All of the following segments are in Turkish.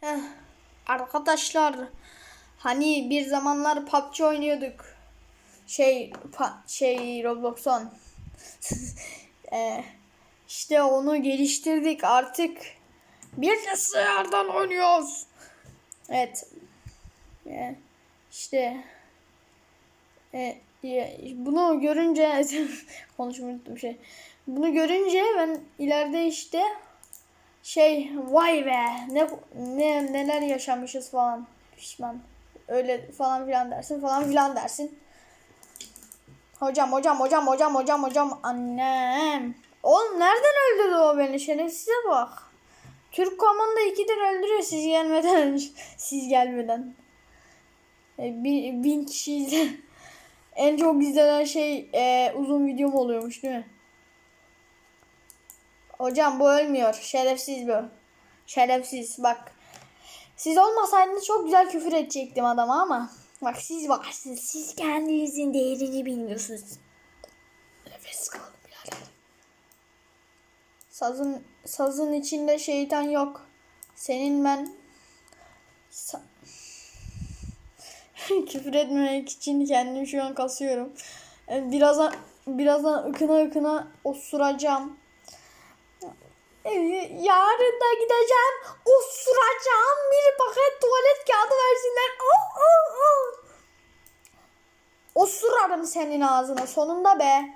Heh, arkadaşlar hani bir zamanlar PUBG oynuyorduk. Şey şey Roblox'on. Eee işte onu geliştirdik artık. Bilgisayardan oynuyoruz. Evet. Ee, işte e, e, bunu görünce konuşmayı unuttum şey. Bunu görünce ben ileride işte şey vay be ne ne neler yaşamışız falan pişman öyle falan filan dersin falan filan dersin. Hocam hocam hocam hocam hocam hocam annem. Oğlum nereden öldürdü o beni şerefsize bak. Türk komanda ikidir öldürüyor siz gelmeden önce. Siz gelmeden. E, bin, bin kişi. En çok izlenen şey e, uzun videom oluyormuş değil mi? Hocam bu ölmüyor. Şerefsiz bu. Şerefsiz bak. Siz olmasaydınız çok güzel küfür edecektim adama ama. Bak siz varsınız. Siz kendinizin değerini bilmiyorsunuz. Nefes kaldı birader. Sazın, sazın içinde şeytan yok. Senin ben... Sa- küfür etmemek için kendimi şu an kasıyorum. E, Birazdan birazdan ıkına ıkına osuracağım. E, Yarın da gideceğim. Osuracağım. Bir paket tuvalet kağıdı versinler. Oh, oh, oh. Osurarım senin ağzına sonunda be.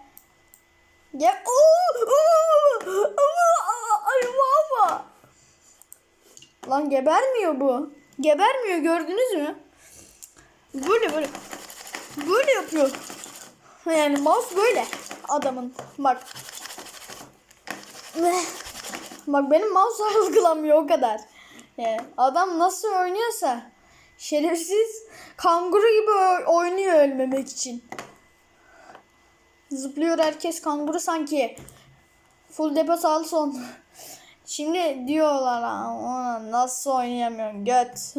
Gel. Oh, oh, oh, oh, Ay baba. Lan gebermiyor bu. Gebermiyor gördünüz mü? Böyle böyle. Böyle yapıyor. Yani mouse böyle adamın. Bak. Bak benim mouse algılamıyor o kadar. Yani adam nasıl oynuyorsa şerefsiz kanguru gibi oynuyor ölmemek için. Zıplıyor herkes kanguru sanki. Full depo sağlı son. Şimdi diyorlar "Aa, ona nasıl oynayamıyorsun göt.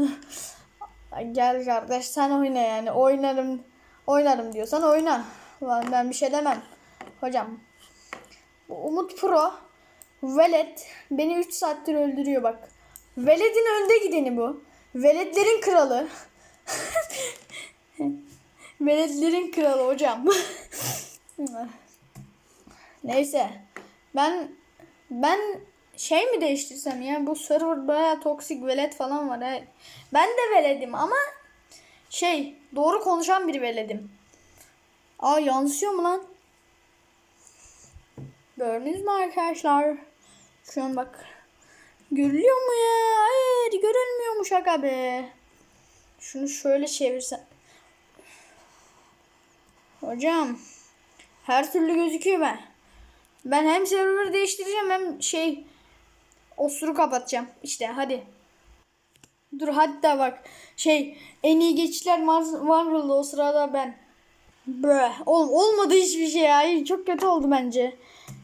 Gel kardeş sen oyna yani oynarım oynarım diyorsan oyna. Ben bir şey demem. Hocam Umut Pro Velet beni 3 saattir öldürüyor bak. Veled'in önde gideni bu. Veledlerin kralı. Veledlerin kralı hocam. Neyse. Ben ben şey mi değiştirsem ya bu server baya toksik velet falan var. he. Ben de veledim ama şey doğru konuşan bir veledim. Aa yansıyor mu lan? Gördünüz mü arkadaşlar? Şu an bak. Görülüyor mu ya? Hayır görülmüyormuş aga be. Şunu şöyle çevirsen. Hocam. Her türlü gözüküyor ben. Ben hem server değiştireceğim hem şey osuru kapatacağım. İşte hadi. Dur hatta bak şey en iyi geçişler Mar- Marvel'da o sırada ben. Bre. Oğlum olmadı hiçbir şey ya. Çok kötü oldu bence.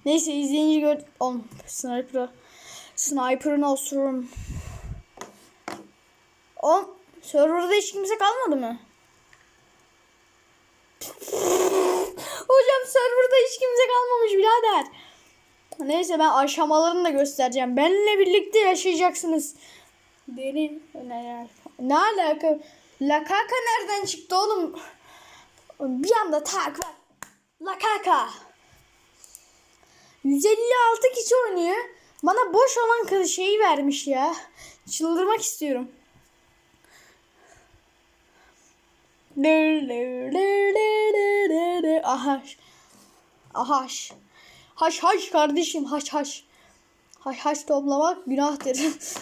Neyse izleyince gör... Oğlum sniper. Sniper'ın osurum. Oğlum serverda hiç kimse kalmadı mı? Hocam serverda hiç kimse kalmamış birader. Neyse ben aşamalarını da göstereceğim. Benimle birlikte yaşayacaksınız. Derin ne, ne alaka? Lakaka nereden çıktı oğlum? Bir anda tak bak. Lakaka. 156 kişi oynuyor. Bana boş olan şeyi vermiş ya. Çıldırmak istiyorum. Ahaş. Ahaş. Haş haş kardeşim haş haş. Haş haş toplamak günahtır.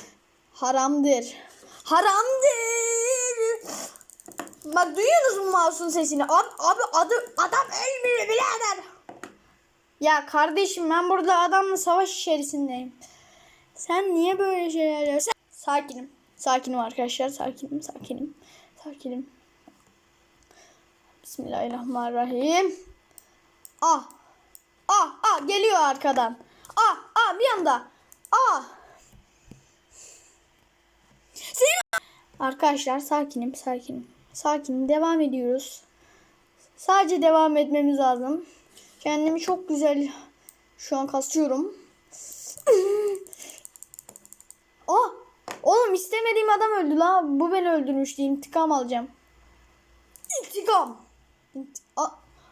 Haramdır. Haramdır. Bak duyuyorsunuz mu mouse'un sesini? Abi, abi adı, adam ölmüyor birader. Ya kardeşim ben burada adamla savaş içerisindeyim. Sen niye böyle şeyler yapıyorsun? Sakinim. Sakinim arkadaşlar. Sakinim, sakinim. Sakinim. Bismillahirrahmanirrahim. Ah. Ah, ah geliyor arkadan. Ah, ah bir anda. Ah. Senin... Arkadaşlar sakinim, sakinim. Sakin devam ediyoruz. Sadece devam etmemiz lazım. Kendimi çok güzel şu an kasıyorum. Ah! Oğlum istemediğim adam öldü la. Bu beni öldürmüştü. İntikam alacağım. İntikam. İnt- A-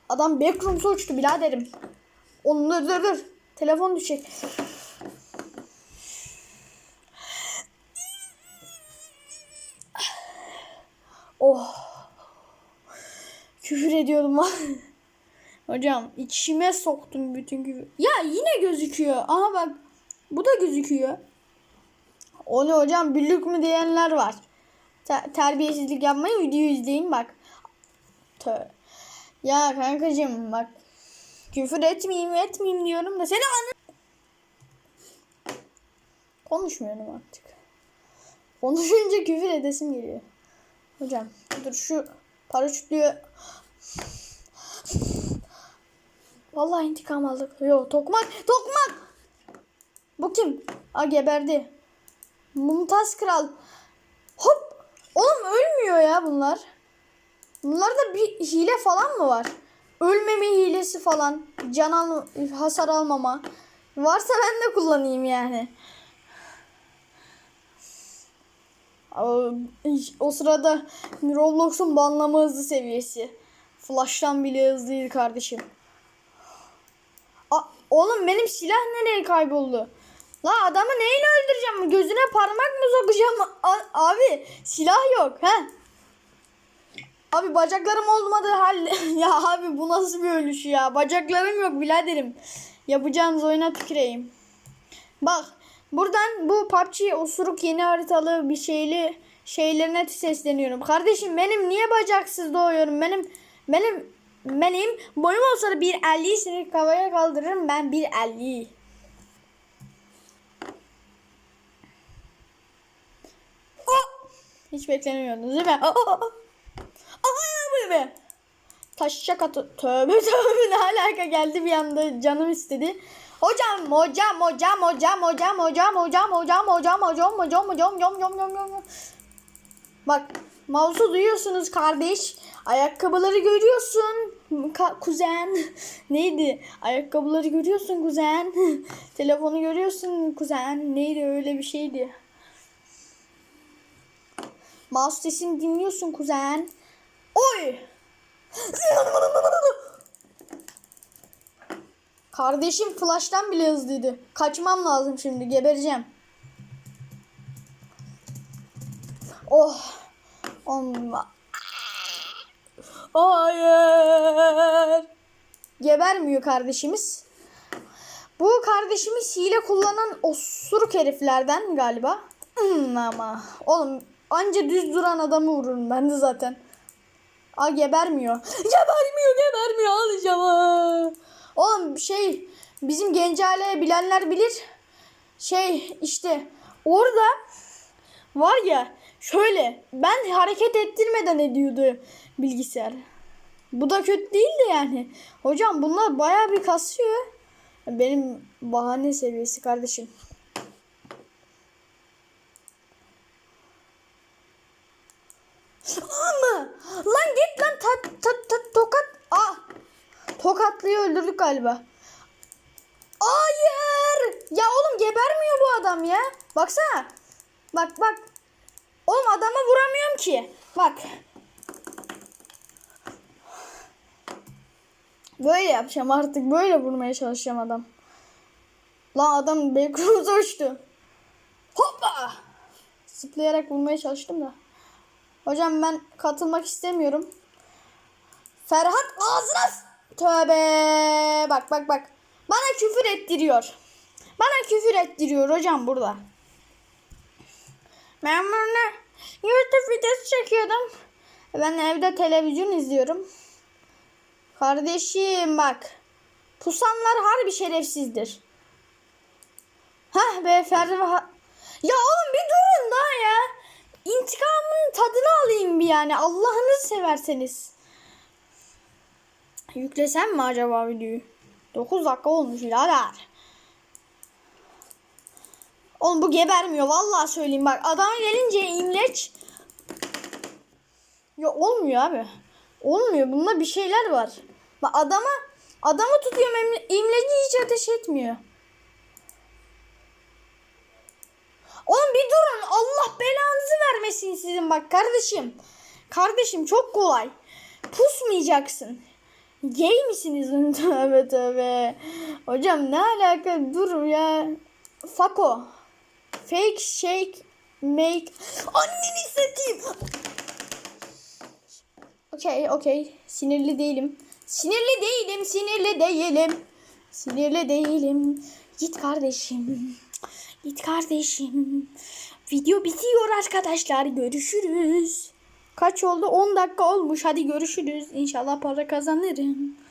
adam backroom'sa uçtu biraderim. Oğlum dur dur dur. Telefon düşecek. Oh. Küfür ediyordum lan. Hocam içime soktum bütün küfür. Ya yine gözüküyor. Aha bak. Bu da gözüküyor. O ne hocam büllük mü diyenler var. Te- terbiyesizlik yapmayın videoyu izleyin bak. Tö. Ya kankacığım bak. Küfür etmeyeyim etmeyeyim diyorum da seni anı... Konuşmuyorum artık. Konuşunca küfür edesim geliyor. Hocam dur şu paraşütlüğü... Vallahi intikam aldık. Yo tokmak tokmak. Bu kim? Aa geberdi. Mumtaz Kral. Hop. Oğlum ölmüyor ya bunlar. Bunlarda bir hile falan mı var? Ölmeme hilesi falan. Can al hasar almama. Varsa ben de kullanayım yani. O, sırada Roblox'un banlama hızı seviyesi. Flash'tan bile hızlıydı kardeşim. Oğlum benim silah nereye kayboldu? La adamı neyle öldüreceğim? Gözüne parmak mı sokacağım? A- abi silah yok he. Abi bacaklarım olmadı hal. ya abi bu nasıl bir ölüş ya? Bacaklarım yok biraderim. Yapacağınız oyuna tüküreyim. Bak buradan bu PUBG osuruk yeni haritalı bir şeyli şeylerine sesleniyorum. Kardeşim benim niye bacaksız doğuyorum? Benim benim benim boyum olsa da 1.50'yi seni havaya kaldırırım ben 1.50. Oh! Hiç beklemiyordunuz değil mi? Oh, oh, oh. Ay be. Taşacak atı. Tövbe tövbe ne alaka geldi bir anda canım istedi. Hocam hocam hocam hocam hocam hocam hocam hocam hocam hocam hocam hocam hocam hocam hocam Bak mouse'u duyuyorsunuz kardeş. Ayakkabıları görüyorsun. Ka- kuzen. Neydi? Ayakkabıları görüyorsun kuzen. Telefonu görüyorsun kuzen. Neydi öyle bir şeydi. Mouse sesini dinliyorsun kuzen. Oy! Kardeşim flash'tan bile hızlıydı. Kaçmam lazım şimdi. Gebereceğim. Oh. Olma. Hayır. Gebermiyor kardeşimiz. Bu kardeşimiz hile kullanan osuruk heriflerden galiba. Hmm, ama oğlum anca düz duran adamı vururum ben de zaten. Aa gebermiyor. Gebermiyor gebermiyor alacağım. Oğlum şey bizim Gencale bilenler bilir. Şey işte orada var ya şöyle ben hareket ettirmeden ediyordu bilgisayar. Bu da kötü değildi yani. Hocam bunlar baya bir kasıyor. Benim bahane seviyesi kardeşim. Ama lan git lan tat tat tat tokat. Ah. Tokatlıyı öldürdük galiba. Hayır. Ya oğlum gebermiyor bu adam ya. Baksana. Bak bak. Oğlum adama vuramıyorum ki. Bak. Böyle yapacağım artık. Böyle vurmaya çalışacağım adam. Lan adam backroom'uza uçtu. Hoppa. Zıplayarak vurmaya çalıştım da. Hocam ben katılmak istemiyorum. Ferhat ağzına Tövbe. Bak bak bak. Bana küfür ettiriyor. Bana küfür ettiriyor hocam burada. Ben bunu YouTube videosu çekiyordum. Ben evde televizyon izliyorum. Kardeşim bak. Pusanlar harbi şerefsizdir. Hah be Ferhat. Ya oğlum bir durun daha ya. İntikamın tadını alayım bir yani. Allah'ınızı severseniz. Yüklesem mi acaba videoyu? 9 dakika olmuş birader. Oğlum bu gebermiyor. Vallahi söyleyeyim bak. Adam gelince imleç. Ya olmuyor abi. Olmuyor. Bunda bir şeyler var. Bak adama adamı tutuyorum imle- imleci hiç ateş etmiyor. Oğlum bir durun. Allah belanızı vermesin sizin bak kardeşim. Kardeşim çok kolay. Pusmayacaksın. Gay misiniz? tövbe tövbe. Hocam ne alaka? Dur ya. Fako. Fake shake make. Anneni satayım. Okey okey. Sinirli değilim. Sinirli değilim. Sinirli değilim. Sinirli değilim. Git kardeşim. Git kardeşim. Video bitiyor arkadaşlar. Görüşürüz. Kaç oldu? 10 dakika olmuş. Hadi görüşürüz. İnşallah para kazanırım.